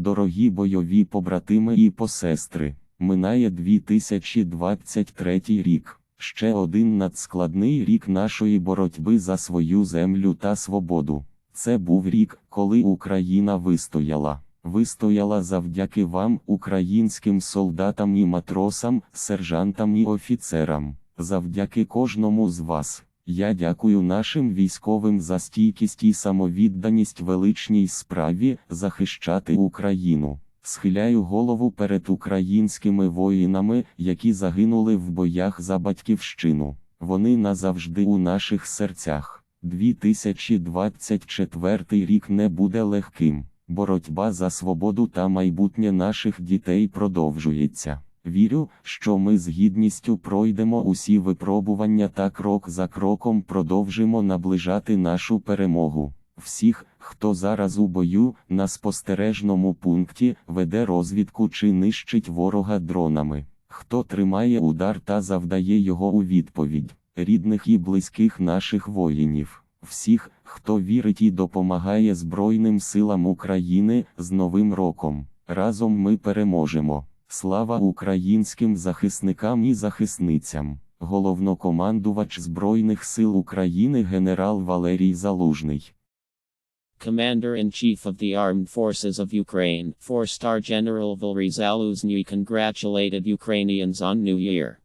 Дорогі бойові побратими і посестри, минає 2023 рік. Ще один надскладний рік нашої боротьби за свою землю та свободу. Це був рік, коли Україна вистояла. Вистояла завдяки вам, українським солдатам і матросам, сержантам і офіцерам. Завдяки кожному з вас. Я дякую нашим військовим за стійкість і самовідданість величній справі захищати Україну. Схиляю голову перед українськими воїнами, які загинули в боях за батьківщину. Вони назавжди у наших серцях. 2024 рік не буде легким. Боротьба за свободу та майбутнє наших дітей продовжується. Вірю, що ми з гідністю пройдемо усі випробування та крок за кроком продовжимо наближати нашу перемогу. Всіх, хто зараз у бою, на спостережному пункті, веде розвідку чи нищить ворога дронами, хто тримає удар та завдає його у відповідь, рідних і близьких наших воїнів, всіх, хто вірить і допомагає Збройним силам України з Новим роком. Разом ми переможемо. Слава українським захисникам і захисницям. Головнокомандувач Збройних сил України генерал Валерій Залужний. Commander-in-Chief of the Armed Forces of Ukraine, four-star General Valery Zaluzny congratulated Ukrainians on New Year.